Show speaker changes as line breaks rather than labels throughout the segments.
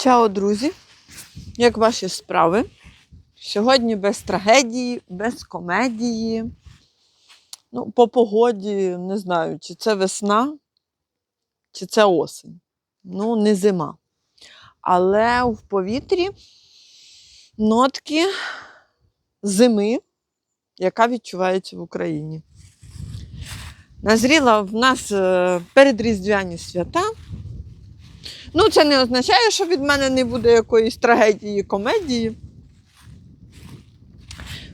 Чао, друзі! Як ваші справи? Сьогодні без трагедії, без комедії. Ну, по погоді не знаю, чи це весна, чи це осень. Ну, не зима. Але в повітрі нотки зими, яка відчувається в Україні. Назріла в нас е, передріздвяні свята. Ну, це не означає, що від мене не буде якоїсь трагедії, комедії.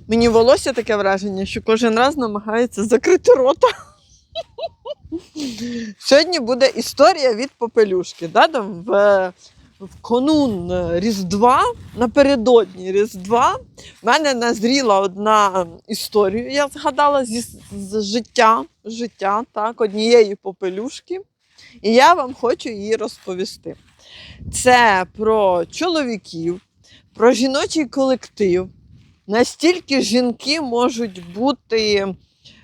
Мені волосся таке враження, що кожен раз намагається закрити рота. Сьогодні буде історія від попелюшки. Да? Там в, в канун Різдва, напередодні Різдва, в мене назріла одна історія, я згадала зі, з життя, життя так, однієї попелюшки. І я вам хочу її розповісти. Це про чоловіків, про жіночий колектив. Настільки жінки можуть бути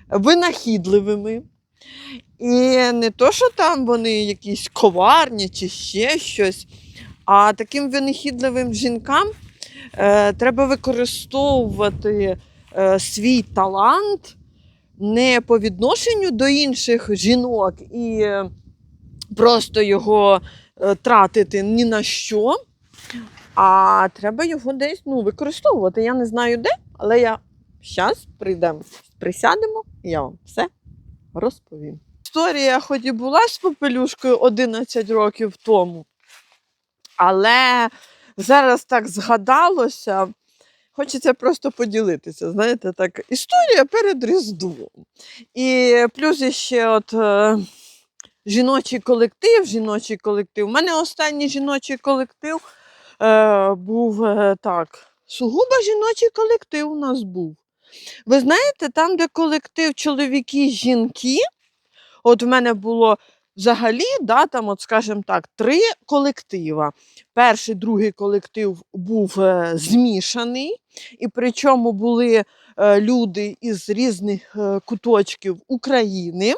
винахідливими. І не то, що там вони якісь коварні чи ще щось, а таким винахідливим жінкам е, треба використовувати е, свій талант не по відношенню до інших жінок і е, просто його е, тратити ні на що, а треба його десь ну, використовувати. Я не знаю де, але я зараз прийдемо, присядемо, і я вам все розповім. Історія, хоч і була з попелюшкою 11 років тому, але зараз так згадалося. Хочеться просто поділитися. Знаєте, так, історія перед Різдвом. І плюс ще от. Жіночий колектив, жіночий колектив. У мене останній жіночий колектив е, був е, так. Сугубо жіночий колектив у нас був. Ви знаєте, там, де колектив чоловіки, жінки, от в мене було взагалі, да, там, от, скажімо так, три колектива. Перший, другий колектив був е, змішаний, і причому були е, люди із різних е, куточків України.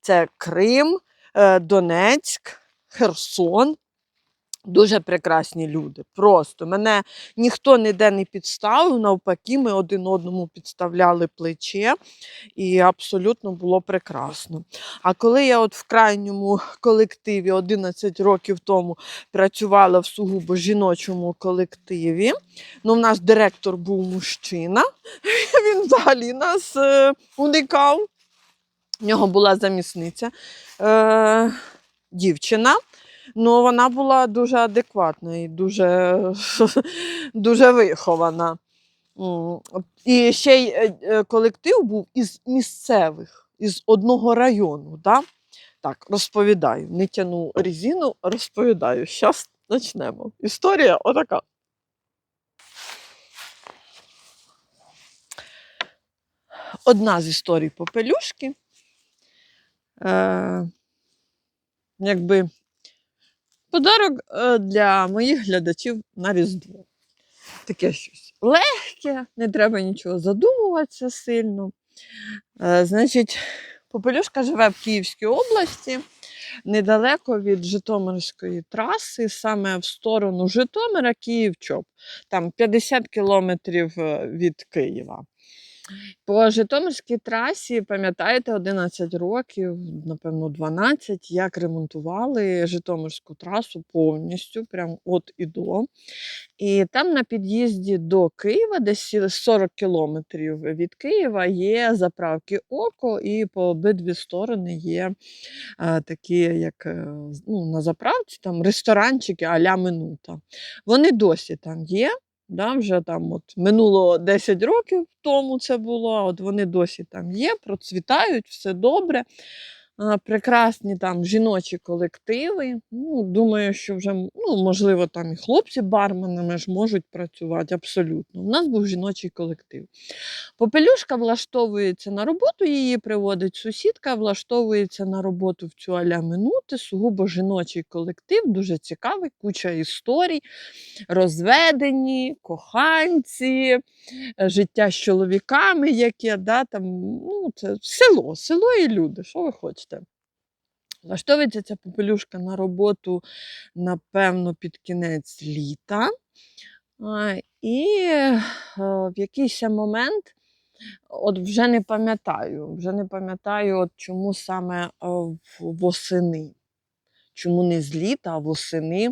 Це Крим, Донецьк, Херсон. Дуже прекрасні люди. Просто мене ніхто ніде не підставив, навпаки, ми один одному підставляли плече, і абсолютно було прекрасно. А коли я от в крайньому колективі 11 років тому працювала в сугубо жіночому колективі, ну, в нас директор був мужчина, він взагалі нас е, уникав. В нього була замісниця е, дівчина. Ну, вона була дуже адекватна і дуже, дуже вихована. І ще й е, е, колектив був із місцевих, із одного району. Да? Так, розповідаю. Не тяну резину, розповідаю. Зараз почнемо. Історія отака. Одна з історій попелюшки. Е, якби подарок е, для моїх глядачів на Різдво. Таке щось легке, не треба нічого задумуватися сильно. Е, значить, Попелюшка живе в Київській області, недалеко від Житомирської траси, саме в сторону Житомира, Київ-Чоп. Там 50 кілометрів е, від Києва. По Житомирській трасі, пам'ятаєте, 11 років, напевно, 12, як ремонтували Житомирську трасу повністю, прям от і до. І там на під'їзді до Києва, десь 40 кілометрів від Києва, є заправки Око, і по обидві сторони є е, такі, як е, ну, на заправці, там ресторанчики а-ля Минута. Вони досі там є. Да, вже там от минуло 10 років тому це було, от вони досі там є, процвітають, все добре. Прекрасні там жіночі колективи. Ну, Думаю, що вже, ну, можливо, там і хлопці барменами ж можуть працювати абсолютно. У нас був жіночий колектив. Попелюшка влаштовується на роботу, її приводить сусідка, влаштовується на роботу в цю аля минути, сугубо жіночий колектив, дуже цікавий, куча історій, розведені, коханці, е, життя з чоловіками, яке, да, там, ну, це село, село і люди, що ви хочете. Влаштовується ця попелюшка на роботу, напевно, під кінець літа. І е, в якийсь момент, от вже не пам'ятаю, вже не пам'ятаю, от чому саме е, восени. Чому не з літа, а восени.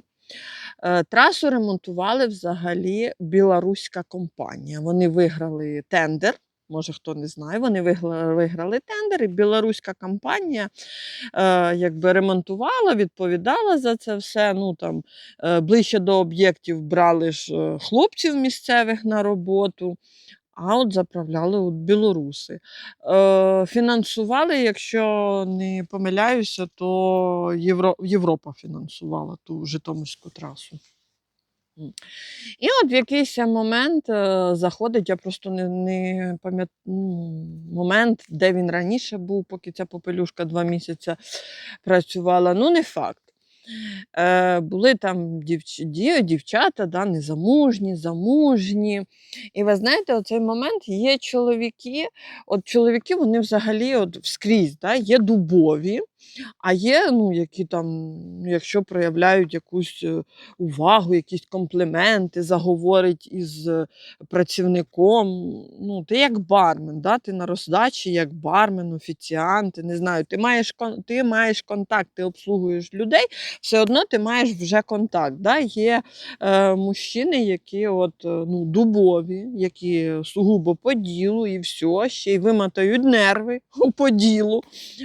Е, Трасу ремонтували взагалі білоруська компанія. Вони виграли тендер. Може, хто не знає, вони виграли, виграли тендер, і білоруська компанія е, якби ремонтувала, відповідала за це все. Ну, там, е, ближче до об'єктів брали ж е, хлопців місцевих на роботу, а от заправляли от білоруси. Е, фінансували, якщо не помиляюся, то Євро, Європа фінансувала ту Житомирську трасу. І от в якийсь момент е, заходить, я просто не, не пам'ятаю момент, де він раніше був, поки ця попелюшка два місяці працювала. Ну, не факт. Е, були там дівч... дів- дівчата, да, незамужні, замужні. І ви знаєте, оцей момент є чоловіки. От чоловіки вони взагалі от вскрізь да, є дубові, а є, ну, які там, якщо проявляють якусь е, увагу, якісь компліменти, заговорить із е, працівником. Ну, ти як бармен, да? ти на роздачі як бармен, офіціант, не знаю, ти маєш, ти маєш контакт, ти обслугуєш людей, все одно ти маєш вже контакт. Да? Є е, мужчини, які от, е, ну, дубові, які сугубо по ділу і все, ще й вимотають нерви по ділу.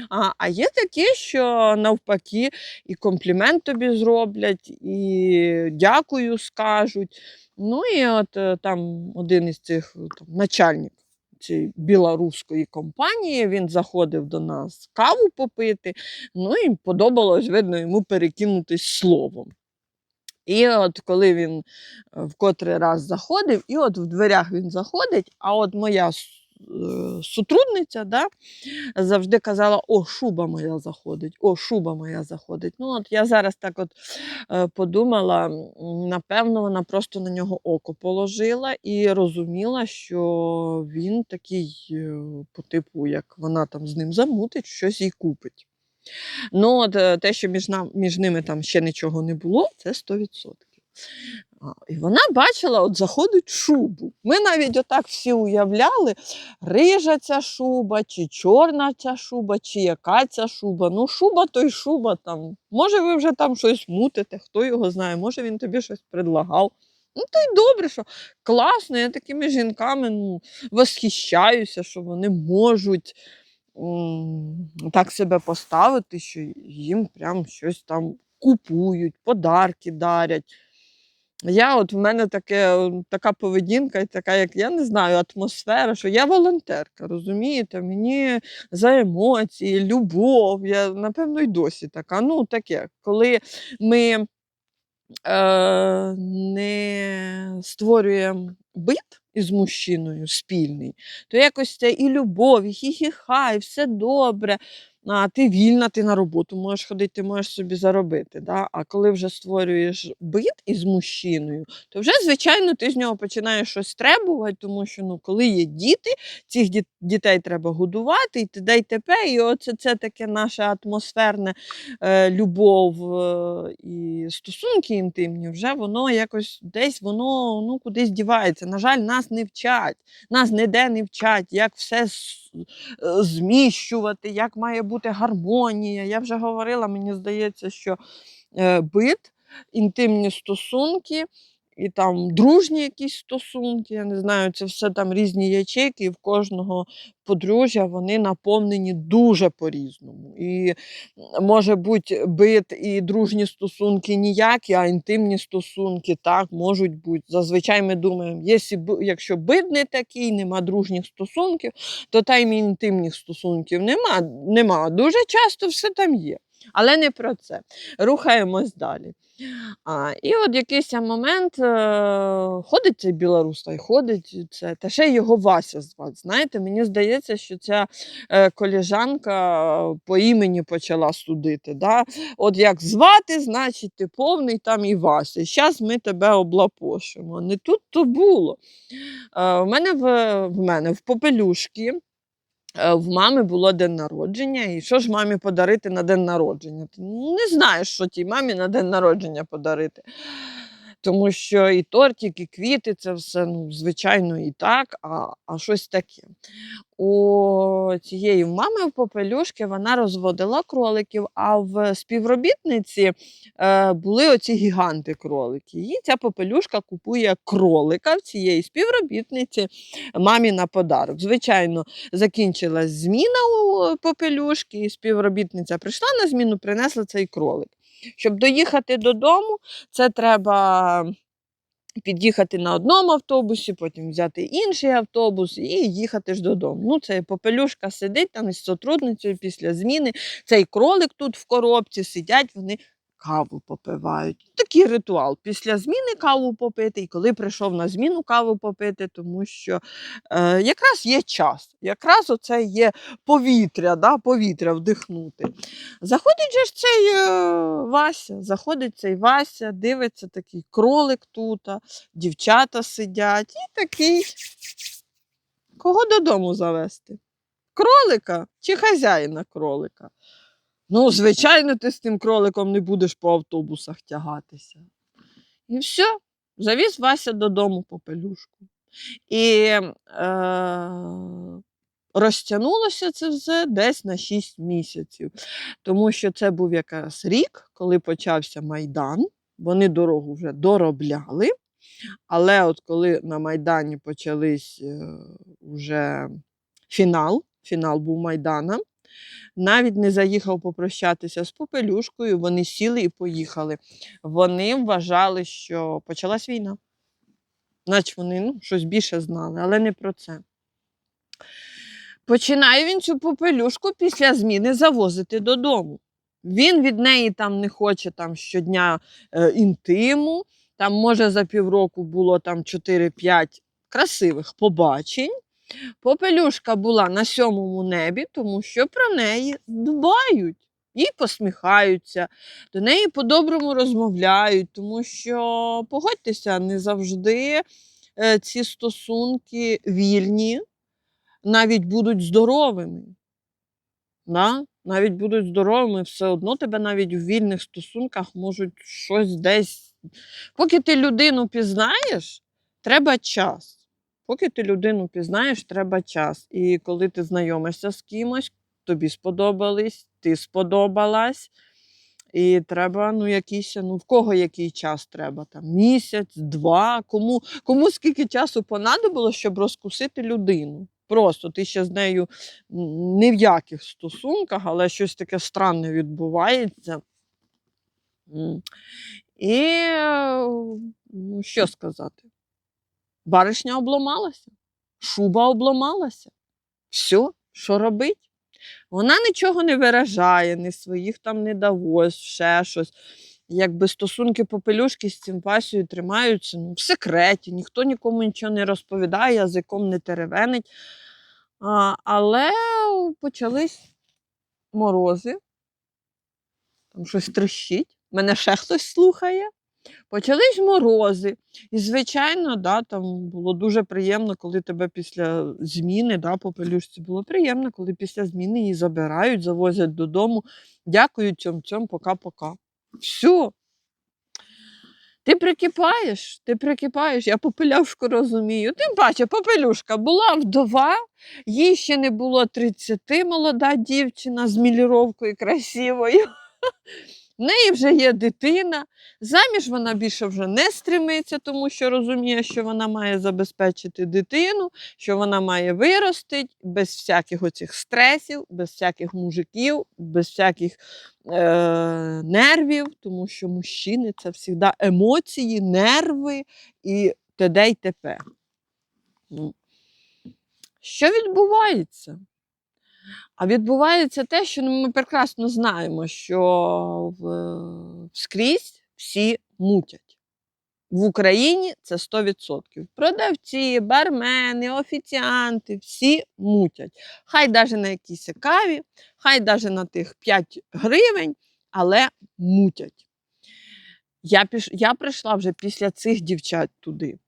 А, а є такі, що навпаки, і комплімент тобі зроблять, і дякую скажуть. Ну і от е, там один із цих е, там, начальник цієї білоруської компанії, він заходив до нас каву попити, ну і подобалось, видно, йому перекинутись словом. І от коли він е, в котрий раз заходив, і от в дверях він заходить, а от моя е, да, завжди казала: О, шуба моя заходить, о, шуба моя заходить. Ну, от я зараз так от е, подумала, напевно, вона просто на нього око положила і розуміла, що він такий, е, по типу, як вона там з ним замутить, щось їй купить. Ну, от те, що між, нам, між ними там ще нічого не було, це 100%. І вона бачила, от заходить шубу. Ми навіть отак всі уявляли, рижа ця шуба, чи чорна ця шуба, чи яка ця шуба. Ну, шуба то й шуба там. Може, ви вже там щось мутите, хто його знає, може він тобі щось предлагав. Ну, то й добре, що класно, я такими жінками ну, восхищаюся, що вони можуть так себе поставити, що їм прям щось там купують, подарки дарять. Я от в мене таке, така поведінка, і така, як я не знаю, атмосфера, що я волонтерка, розумієте? Мені за емоції, любов. Я напевно й досі така. Ну, таке, коли ми е, не створюємо бит із мужчиною спільний, то якось це і любов, і хі-хі-ха, все добре. А ти вільна, ти на роботу можеш ходити, ти можеш собі заробити. Да? А коли вже створюєш бит із мужчиною, то вже, звичайно, ти з нього починаєш щось требувати, тому що ну, коли є діти, цих дітей треба годувати, і т.д. і т.п. І оце це таке наше атмосферне е, любов е, і стосунки інтимні, вже воно якось десь воно ну, кудись дівається. На жаль, нас не вчать, нас ніде не вчать, як все зміщувати, як має бути гармонія. Я вже говорила, мені здається, що е, бит, інтимні стосунки. І там дружні якісь стосунки, я не знаю, це все там різні ячейки, і в кожного подружжя вони наповнені дуже по-різному. І може бути бит і дружні стосунки ніякі, а інтимні стосунки так можуть бути. Зазвичай ми думаємо, якщо, бит не такий, нема дружніх стосунків, то та й інтимних стосунків нема. нема. Дуже часто все там є. Але не про це. Рухаємось далі. А, і от якийсь момент е, ходить цей білорус, та й ходить це, та ще його Вася звати. Знаєте, мені здається, що ця е, коліжанка по імені почала судити. Да? От як звати, значить ти повний там і Вася. Зараз ми тебе облапошимо. Не тут то було. Е, в мене в, в мене в попелюшки е, в мами було день народження, і що ж мамі подарити на день народження? Не знаєш, що тій мамі на день народження подарити. Тому що і тортик, і квіти це все, ну, звичайно, і так, а, а щось таке. У цієї мами в попелюшки вона розводила кроликів, а в співробітниці е, були оці гіганти кролики. І ця попелюшка купує кролика в цієї співробітниці мамі на подарок. Звичайно, закінчилась зміна у попелюшки, і співробітниця прийшла на зміну, принесла цей кролик. Щоб доїхати додому, це треба під'їхати на одному автобусі, потім взяти інший автобус і їхати ж додому. Ну, це попелюшка сидить там із сотрудницею після зміни. Цей кролик тут в коробці сидять, вони каву попивають. Такий ритуал. Після зміни каву попити, і коли прийшов на зміну каву попити, тому що е, якраз є час, якраз оце є повітря, да, повітря вдихнути. Заходить же ж цей е, Вася, заходить цей Вася, дивиться такий кролик тут, дівчата сидять і такий. Кого додому завести? Кролика чи хазяїна кролика? Ну, звичайно, ти з тим кроликом не будеш по автобусах тягатися. І все, завіз Вася додому попелюшку. І е, розтягнулося це все десь на 6 місяців. Тому що це був якраз рік, коли почався Майдан. Вони дорогу вже доробляли. Але от коли на Майдані почались е, вже фінал, фінал був Майдана, навіть не заїхав попрощатися з попелюшкою, вони сіли і поїхали. Вони вважали, що почалась війна. Наче вони ну, щось більше знали, але не про це. Починає він цю попелюшку після зміни завозити додому. Він від неї там не хоче там, щодня е, інтиму. Там, може, за півроку було там 4-5 красивих побачень. Попелюшка була на сьомому небі, тому що про неї дбають, їй посміхаються, до неї по-доброму розмовляють, тому що, погодьтеся, не завжди е, ці стосунки вільні, навіть будуть здоровими. Да? Навіть будуть здоровими, все одно тебе навіть у вільних стосунках можуть щось десь. Поки ти людину пізнаєш, треба час. Поки ти людину пізнаєш, треба час. І коли ти знайомишся з кимось, тобі сподобались, ти сподобалась. І треба, ну, якийсь, ну, в кого який час треба? Там, місяць, два, кому, кому скільки часу понадобилось, щоб розкусити людину. Просто ти ще з нею ні в яких стосунках, але щось таке странне відбувається. І е, ну, що сказати? Баришня обламалася, шуба обламалася. Все, що робить? Вона нічого не виражає, ні своїх там недовольств, ще щось. Якби стосунки попелюшки з цим Васею тримаються ну, в секреті, ніхто нікому нічого не розповідає, язиком не теревенить. А, але почались морози, там щось трещить, мене ще хтось слухає. Почались морози. І, звичайно, да, там було дуже приємно, коли тебе після зміни, да, по пелюшці, було приємно, коли після зміни її забирають, завозять додому. Дякую цьом цьом, пока-пока. Все. Ти прикипаєш, ти прикипаєш, я попелюшку розумію. Тим паче, попелюшка була вдова, їй ще не було 30, молода дівчина з міліровкою красивою. В неї вже є дитина. Заміж вона більше вже не стремиться, тому що розуміє, що вона має забезпечити дитину, що вона має виростити без всяких оцих стресів, без всяких мужиків, без всяких е- нервів, тому що мужчини це завжди емоції, нерви і т.д. і т.п. Ну, Що відбувається? А відбувається те, що ну, ми прекрасно знаємо, що скрізь всі мутять. В Україні це 100%. Продавці, бармени, офіціанти, всі мутять. Хай навіть на якійсь каві, хай навіть на тих 5 гривень, але мутять. Я, піш... Я прийшла вже після цих дівчат туди.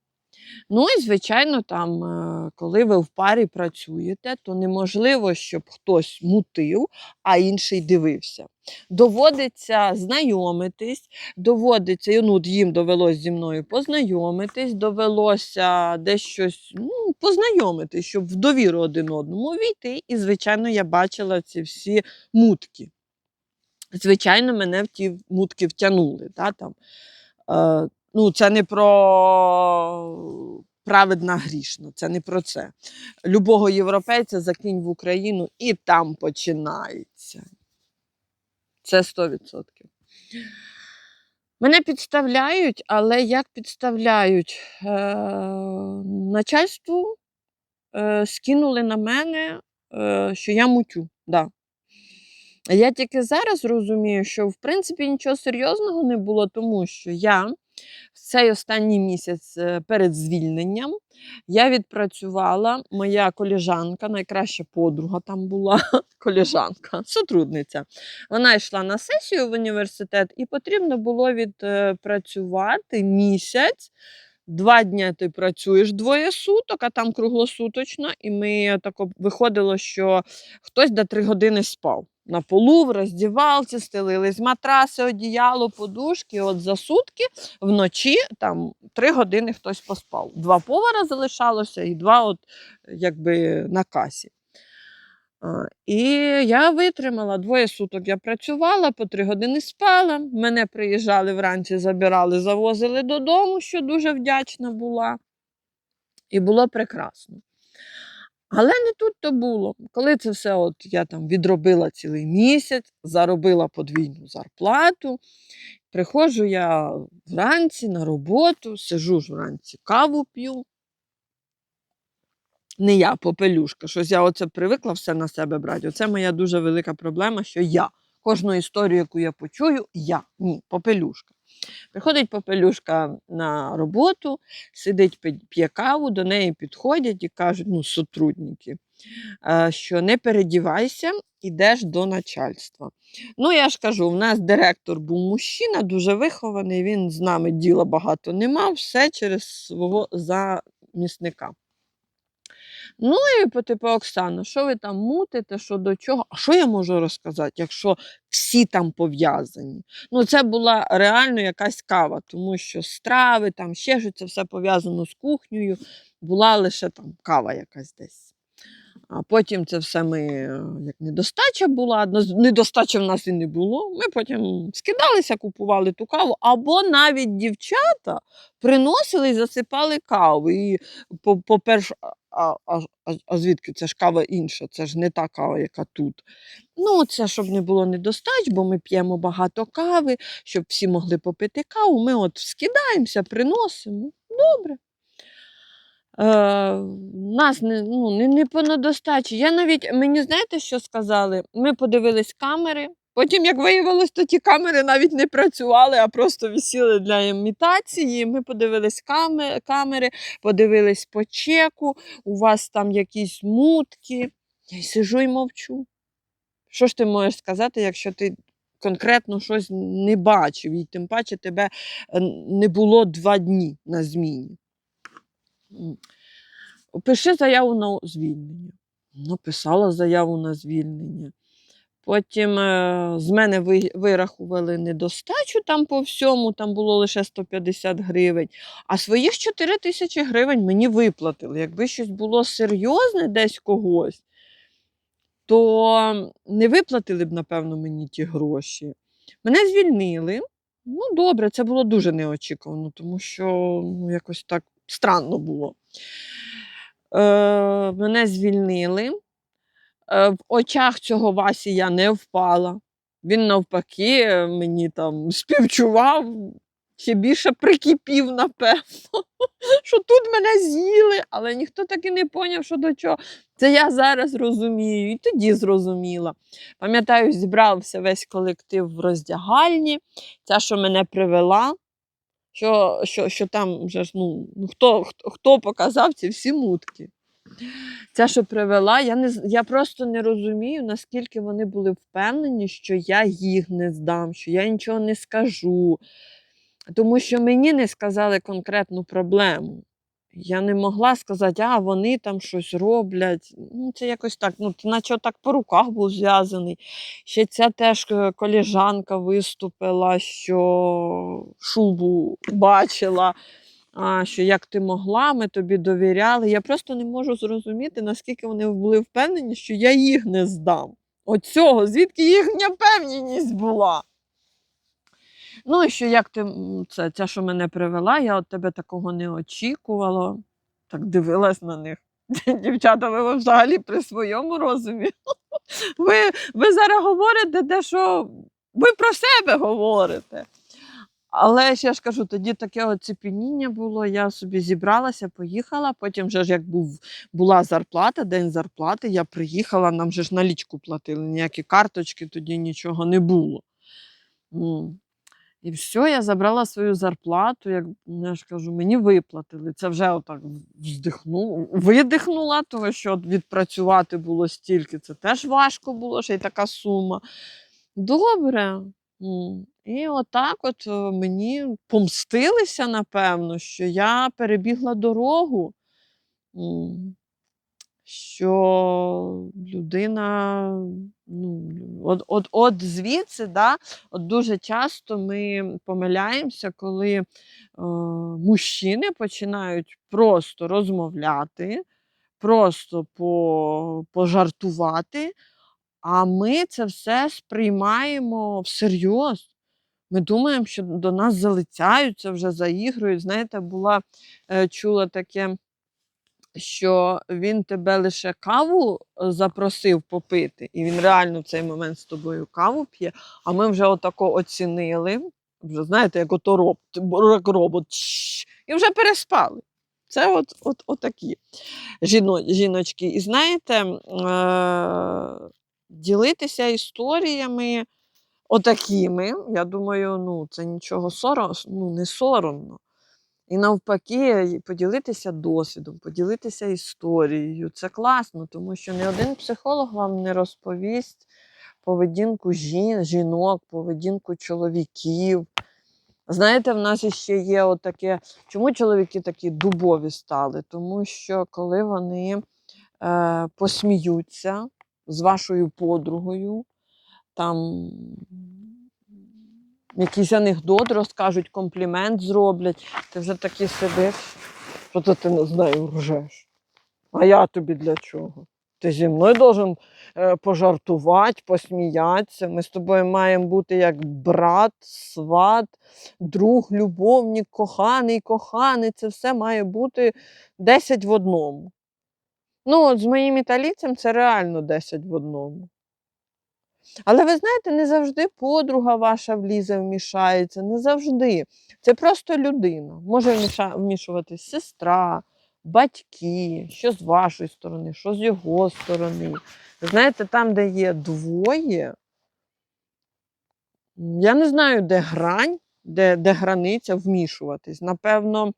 Ну і, звичайно, там, е, коли ви в парі працюєте, то неможливо, щоб хтось мутив, а інший дивився. Доводиться знайомитись, доводиться, ну, їм довелося зі мною познайомитись, довелося десь щось ну, познайомитись, щоб в довіру один одному війти. І, звичайно, я бачила ці всі мутки. Звичайно, мене в ті мутки втягнули. Да, там. Ну, це не про праведна грішна, це не про це. Любого європейця закинь в Україну і там починається. Це 100%. Мене підставляють, але як підставляють? Е, начальству е, скинули на мене, е, що я мутю. Да. Я тільки зараз розумію, що в принципі нічого серйозного не було, тому що я в цей останній місяць е, перед звільненням я відпрацювала, моя коліжанка, найкраща подруга там була, коліжанка, сотрудниця. Вона йшла на сесію в університет, і потрібно було відпрацювати місяць. Два дні ти працюєш двоє суток, а там круглосуточно, і ми тако виходило, що хтось до три години спав. На полу, в роздівалці, стелились матраси, одіяло, подушки. От за сутки вночі там три години хтось поспав. Два повара залишалося і два от, якби на касі. І я витримала двоє суток. Я працювала, по три години спала. Мене приїжджали вранці, забирали, завозили додому, що дуже вдячна була. І було прекрасно. Але не тут то було. Коли це все от я там відробила цілий місяць, заробила подвійну зарплату. Приходжу я вранці на роботу, сижу ж вранці, каву п'ю. Не я, попелюшка. Щось я оце привикла все на себе брати. Оце моя дуже велика проблема, що я. Кожну історію, яку я почую, я. Ні, попелюшка. Приходить попелюшка на роботу, сидить, п'є каву, до неї підходять і кажуть, ну, сотрудники, е, що не передівайся, ідеш до начальства. Ну, я ж кажу, в нас директор був мужчина, дуже вихований, він з нами діла багато не мав, все через свого замісника. Ну і по типу Оксана, що ви там мутите, що до чого? А що я можу розказати, якщо всі там пов'язані? Ну, це була реально якась кава, тому що страви, там ще ж це все пов'язано з кухнею, була лише там кава якась десь. А потім це все ми, е, як недостача була, недостачі в нас і не було. Ми потім скидалися, купували ту каву, або навіть дівчата приносили і засипали каву. І по- по-перше, а, а, а, а звідки це ж кава інша, це ж не та кава, яка тут. Ну, це щоб не було недостач, бо ми п'ємо багато кави, щоб всі могли попити каву. Ми от скидаємося, приносимо. Добре. Е, нас не, ну, не, не по недостачі. Я навіть, мені знаєте, що сказали? Ми подивились камери. Потім, як виявилось, то ті камери навіть не працювали, а просто висіли для імітації. Ми подивились каме- камери, подивились по чеку, у вас там якісь мутки. Я й сижу і мовчу. Що ж ти можеш сказати, якщо ти конкретно щось не бачив, і тим паче тебе е, не було два дні на зміні? Пиши заяву на звільнення. Написала заяву на звільнення. Потім е, з мене ви- вирахували недостачу там по всьому, там було лише 150 гривень, а своїх 4 тисячі гривень мені виплатили. Якби щось було серйозне десь когось, то не виплатили б, напевно, мені ті гроші. Мене звільнили. Ну, добре, це було дуже неочікувано, тому що ну, якось так странно було. Е, мене звільнили. Е, в очах цього Васі я не впала. Він навпаки мені там співчував, ще більше прикипів, напевно, що тут мене з'їли, але ніхто так і не поняв, що до чого. Це я зараз розумію, і тоді зрозуміла. Пам'ятаю, зібрався весь колектив в роздягальні, ця, що мене привела. Що, що, що там вже ж, ну, ну хто, хто, показав ці всі мутки? Ця, що привела, я, не, я просто не розумію, наскільки вони були впевнені, що я їх не здам, що я нічого не скажу. Тому що мені не сказали конкретну проблему. Я не могла сказати, а вони там щось роблять. Ну, це якось так, ну, наче так по руках був зв'язаний. Ще ця теж е, коліжанка виступила, що шубу бачила, а, що як ти могла, ми тобі довіряли. Я просто не можу зрозуміти, наскільки вони були впевнені, що я їх не здам. Оцього, звідки їхня впевненість була. Ну, і що як ти це, ця, що мене привела, я від тебе такого не очікувала. Так дивилась на них. Дівчата, ви взагалі при своєму розумі. Ви, ви зараз говорите те, що ви про себе говорите. Але ще ж кажу, тоді таке оцепеніння було. Я собі зібралася, поїхала. Потім вже ж як був, була зарплата, день зарплати, я приїхала, нам же ж налічку платили, ніякі карточки тоді нічого не було. І все, я забрала свою зарплату, як я ж кажу, мені виплатили. Це вже отак вздихнула, видихнула, тому що відпрацювати було стільки. Це теж важко було, ще й така сума. Добре. І отак от е, мені помстилися, напевно, що я перебігла дорогу. Що людина, ну, от, от, от звідси, да, от дуже часто ми помиляємося, коли е, мужчини починають просто розмовляти, просто по, пожартувати, а ми це все сприймаємо всерйоз. Ми думаємо, що до нас залицяються, вже заігрують. Знаєте, була е, чула таке що він тебе лише каву е, запросив попити, і він реально в цей момент з тобою каву п'є, а ми вже отако оцінили. Вже знаєте, як ото роб, як робот, і вже переспали. Це от, от, отакі жіно, жіночки. І знаєте, е- ділитися історіями отакими, я думаю, ну, це нічого сором, ну, не соромно. І навпаки, поділитися досвідом, поділитися історією. Це класно, тому що ні один психолог вам не розповість поведінку жін, жінок, поведінку чоловіків. Знаєте, в нас ще є отаке, чому чоловіки такі дубові стали? Тому що коли вони е, посміються з вашою подругою, там якийсь анекдот розкажуть, комплімент зроблять, ти вже таки сидиш, що то ти не знаю, ржеш. А я тобі для чого? Ти зі мною должен е, пожартувати, посміятися. Ми з тобою маємо бути як брат, сват, друг, любовник, коханий, коханий. Це все має бути 10 в одному. Ну, от з моїм італійцем це реально 10 в одному. Але ви знаєте, не завжди подруга ваша влізе, вмішається, не завжди. Це просто людина. Може вмішуватись сестра, батьки, що з вашої сторони, що з його сторони. Знаєте, там, де є двоє, я не знаю, де грань, де, де границя вмішуватись. Напевно,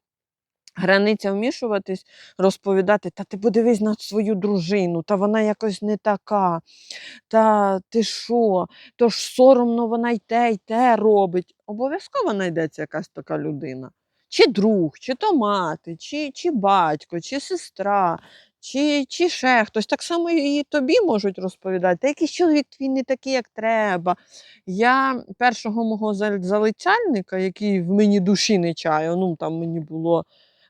границя вмішуватись, розповідати, та ти подивись на свою дружину, та вона якось не така. Та ти що? То ж соромно вона й те, й те робить. Обов'язково знайдеться якась така людина. Чи друг, чи то мати, чи, чи батько, чи сестра, чи, чи ще хтось. Так само і тобі можуть розповідати, та якийсь чоловік твій не такий, як треба. Я першого мого залицяльника, який в мені душі не чає, ну там мені було.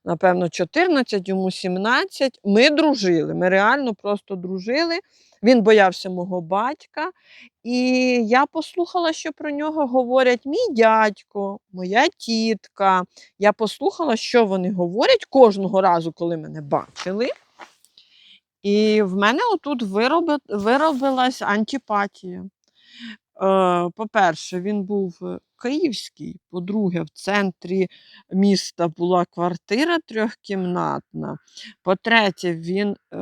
Напевно, 14, йому 17. Ми дружили. Ми реально просто дружили. Він боявся мого батька. І я послухала, що про нього говорять мій дядько, моя тітка. Я послухала, що вони говорять кожного разу, коли мене бачили. І в мене отут вироби, виробилась антипатія. Е, По-перше, він був е, київський. По-друге, в центрі міста була квартира трьохкімнатна. По-третє, він, е,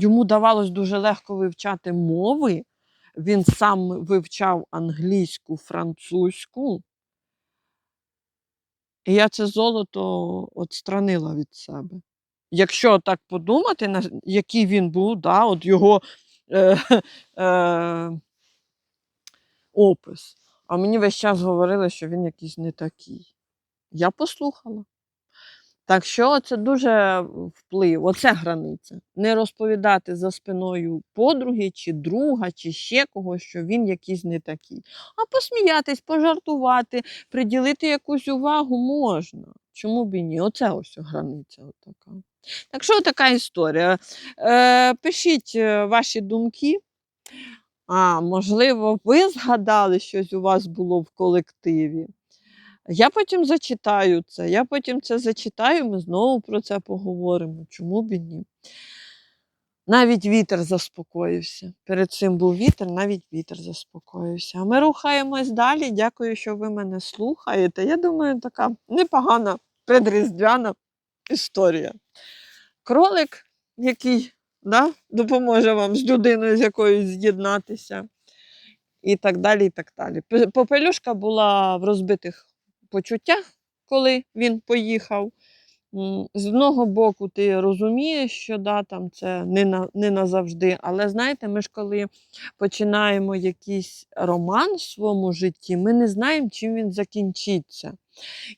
йому давалось дуже легко вивчати мови. Він сам вивчав англійську, французьку. І я це золото отстранила від себе. Якщо так подумати, який він був, да, от його е, е, опис. А мені весь час говорили, що він якийсь не такий. Я послухала. Так що це дуже вплив, оце границя. Не розповідати за спиною подруги, чи друга, чи ще когось, що він якийсь не такий. А посміятись, пожартувати, приділити якусь увагу можна. Чому б і ні? Оце ось границя. Отака. Так що така історія. Е, пишіть е, ваші думки. А, можливо, ви згадали щось у вас було в колективі. Я потім зачитаю це. Я потім це зачитаю, ми знову про це поговоримо. Чому б і ні? Навіть вітер заспокоївся. Перед цим був вітер, навіть вітер заспокоївся. А ми рухаємось далі. Дякую, що ви мене слухаєте. Я думаю, така непогана предріздвяна історія. Кролик, який да, допоможе вам з людиною, з якою з'єднатися, і так далі. і так далі. Попелюшка була в розбитих почуттях, коли він поїхав. З одного боку, ти розумієш, що да, там це не, на, не назавжди. Але знаєте, ми ж коли починаємо якийсь роман в своєму житті, ми не знаємо, чим він закінчиться.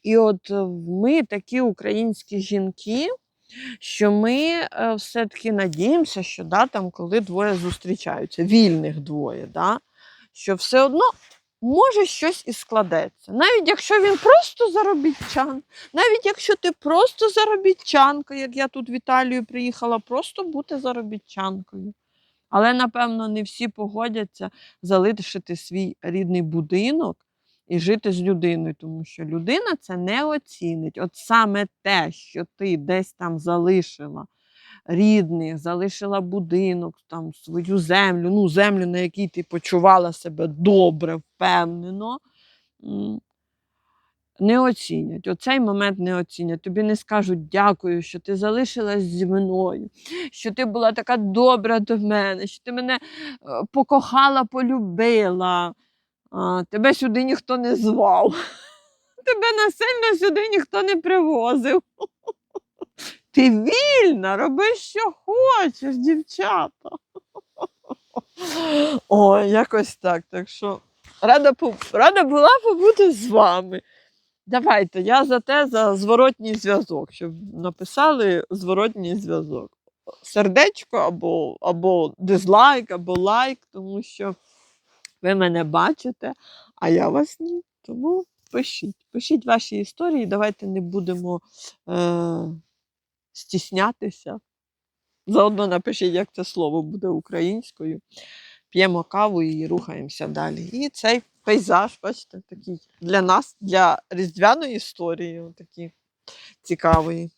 І от е, ми такі українські жінки, що ми е, все-таки надіємося, що да, там, коли двоє зустрічаються, вільних двоє, да, що все одно може щось і складеться. Навіть якщо він просто заробітчан, навіть якщо ти просто заробітчанка, як я тут в Італію приїхала, просто бути заробітчанкою. Але, напевно, не всі погодяться залишити свій рідний будинок і жити з людиною, тому що людина це не оцінить. От саме те, що ти десь там залишила рідних, залишила будинок, там свою землю, ну, землю, на якій ти почувала себе добре, впевнено. Не оцінять. Оцей момент не оцінять. Тобі не скажуть дякую, що ти залишилась зі мною, що ти була така добра до мене, що ти мене е, покохала, полюбила. Тебе сюди ніхто не звав. Тебе насильно сюди ніхто не привозив. Ти вільна, роби, що хочеш, дівчата. Ой, якось так. Так що рада, рада була побути з вами. Давайте, я за те, за зворотній зв'язок, щоб написали зворотній зв'язок. Сердечко або, або дизлайк, або лайк, тому що ви мене бачите, а я вас ні. Тому пишіть. Пишіть ваші історії, давайте не будемо е, стіснятися. Заодно напишіть, як це слово буде українською. П'ємо каву і рухаємося далі. І цей пейзаж, бачите, такий для нас, для різдвяної історії, такий цікавий.